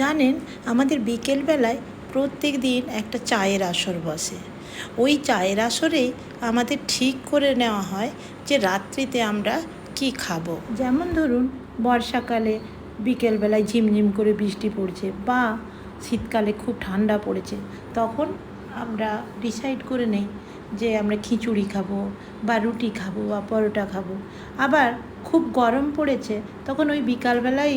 জানেন, আমাদের বিকেলবেলায় প্রত্যেক দিন একটা চায়ের আসর বসে। ওই চায়ের আসরেই আমাদের ঠিক করে নেওয়া হয় যে রাত্রিতে আমরা কি খাব। যেমন ধরুন, বর্ষাকালে বিকেলবেলায় ঝিমঝিম করে বৃষ্টি পড়ছে বা শীতকালে খুব ঠান্ডা পড়েছে, তখন আমরা ডিসাইড করে নেই যে আমরা খিচুড়ি খাব বা রুটি খাব বা পরোটা খাব। আবার খুব গরম পড়েছে, তখন ওই বিকালবেলাই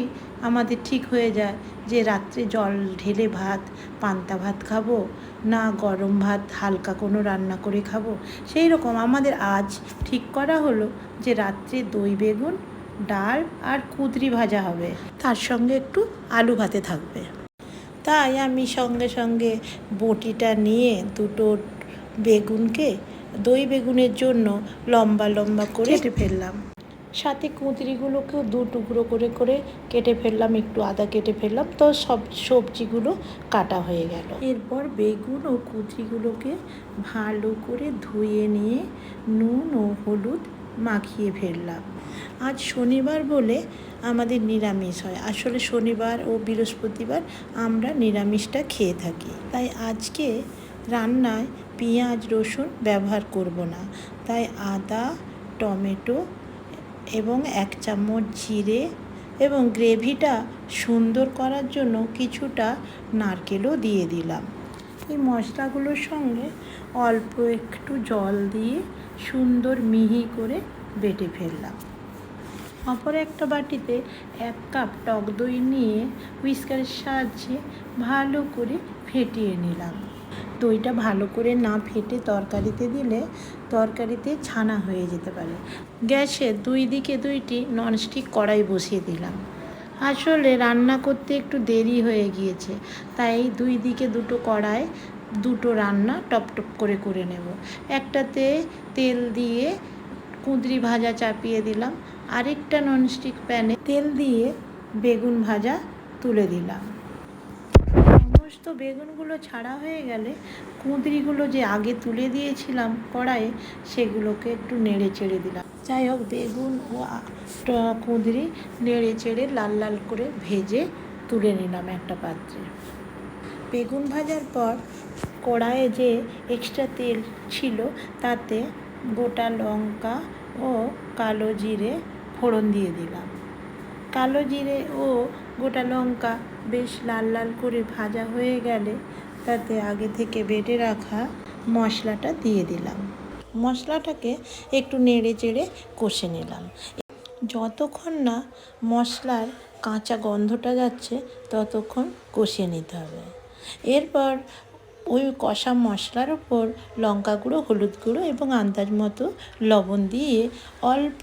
আমাদের ঠিক হয়ে যায় যে রাত্রে জল ঢেলে ভাত পান্তা ভাত খাব না গরম ভাত হালকা কোনো রান্না করে খাব। সেই রকম আমাদের আজ ঠিক করা হলো যে রাত্রে দই বেগুন ডাল আর কুদরি ভাজা হবে। তার সঙ্গে একটু আলু ভাতে থাকবে। তাই আমি সঙ্গে সঙ্গে বটিটা নিয়ে দুটো বেগুনকে দই বেগুনের জন্য লম্বা লম্বা করে কেটে ফেললাম। সাথে কুঁদরিগুলোকেও দু টুকরো করে করে কেটে ফেললাম, একটু আদা কেটে ফেললাম, তো সব সবজিগুলো কাটা হয়ে গেল। এরপর বেগুন ও কুঁদরিগুলোকে ভালো করে ধুয়ে নিয়ে নুন ও হলুদ মাখিয়ে ফেললাম। আজ শনিবার বলে আমাদের নিরামিষ হয়। আসলে শনিবার ও বৃহস্পতিবার আমরা নিরামিষটা খেয়ে থাকি। তাই আজকে রান্নায় পেঁয়াজ রসুন ব্যবহার করব না। তাই আদা, টমেটো এবং এক চামচ জিরে এবং গ্রেভিটা সুন্দর করার জন্য কিছুটা নারকেলও দিয়ে দিলাম। এই মশলাগুলোর সঙ্গে অল্প একটু জল দিয়ে সুন্দর মিহি করে বেটে ফেললাম। অপর একটা বাটিতে এক কাপ টক দই নিয়ে হুইস্কারের সাহায্যে ভালো করে ফেটিয়ে নিলাম। দইটা ভালো করে না ফেটে তরকারিতে দিলে তরকারিতে ছানা হয়ে যেতে পারে। গ্যাসে দুই দিকে দুইটি ননস্টিক কড়াই বসিয়ে দিলাম। আসলে রান্না করতে একটু দেরি হয়ে গিয়েছে, তাই দুই দিকে দুটো কড়াই, দুটো রান্না টপ টপ করে করে নেব। একটাতে তেল দিয়ে কুঁদরি ভাজা চাপিয়ে দিলাম, আরেকটা ননস্টিক প্যানে তেল দিয়ে বেগুন ভাজা তুলে দিলাম। সমস্ত বেগুনগুলো ছাড়া হয়ে গেলে কুঁদরিগুলো যে আগে তুলে দিয়েছিলাম কড়াইয়ে, সেগুলোকে একটু নেড়ে চেড়ে দিলাম। যাই হোক, বেগুন ও কুঁদরি নেড়ে চেড়ে লাল লাল করে ভেজে তুলে নিলাম একটা পাত্রে। বেগুন ভাজার পর কড়াইয়ে যে এক্সট্রা তেল ছিল, তাতে গোটা লঙ্কা ও কালো জিরে ফোড়ন দিয়ে দিলাম। কালো জিরে ও গোটা লঙ্কা বেশ লাল লাল করে ভাজা হয়ে গেলে তাতে আগে থেকে বেটে রাখা মশলাটা দিয়ে দিলাম। মশলাটাকে একটু নেড়ে চেড়ে কষে নিলাম। যতক্ষণ না মশলার কাঁচা গন্ধটা যাচ্ছে, ততক্ষণ কষিয়ে নিতে হবে। এরপর ওই কষা মশলার ওপর লঙ্কা গুঁড়ো, হলুদ গুঁড়ো এবং আন্দাজ মতো লবণ দিয়ে অল্প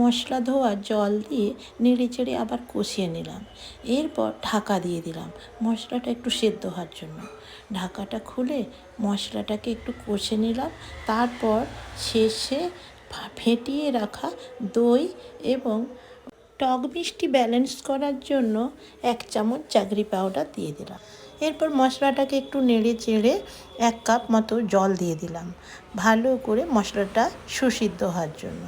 মশলা ধোয়া জল দিয়ে নেড়ে চেড়ে আবার কষিয়ে নিলাম। এরপর ঢাকা দিয়ে দিলাম মশলাটা একটু সেদ্ধ হওয়ার জন্য। ঢাকাটা খুলে মশলাটাকে একটু কষে নিলাম। তারপর শেষে ফেটিয়ে রাখা দই এবং টক মিষ্টি ব্যালেন্স করার জন্য এক চামচ চাকরি পাউডার দিয়ে দিলাম। এরপর মশলাটাকে একটু নেড়ে চেড়ে এক কাপ মতো জল দিয়ে দিলাম। ভালো করে মশলাটা সুসিদ্ধ হওয়ার জন্য।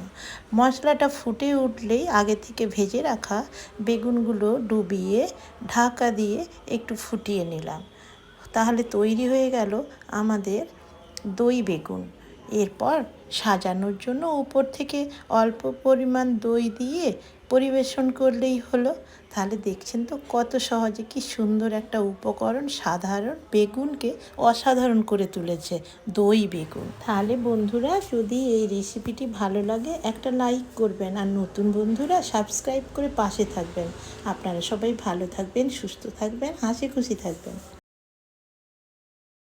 মশলাটা ফুটে উঠলেই আগে থেকে ভেজে রাখা বেগুনগুলো ডুবিয়ে ঢাকা দিয়ে একটু ফুটিয়ে নিলাম। তাহলে তৈরি হয়ে গেল আমাদের দই বেগুন। এরপর সাজানোর জন্য উপর থেকে অল্প পরিমাণ দই দিয়ে পরিবেশন করলেই হলো। তাহলে দেখছেন তো কত সহজে কি সুন্দর একটা উপকরণ সাধারণ বেগুনকে অসাধারণ করে তুলেছে, দই বেগুন। তাহলে বন্ধুরা, যদি এই রেসিপিটি ভালো লাগে, একটা লাইক করবেন আর নতুন বন্ধুরা, সাবস্ক্রাইব করে পাশে থাকবেন। আপনারা সবাই ভালো থাকবেন, সুস্থ থাকবেন হাসি খুশি থাকবেন।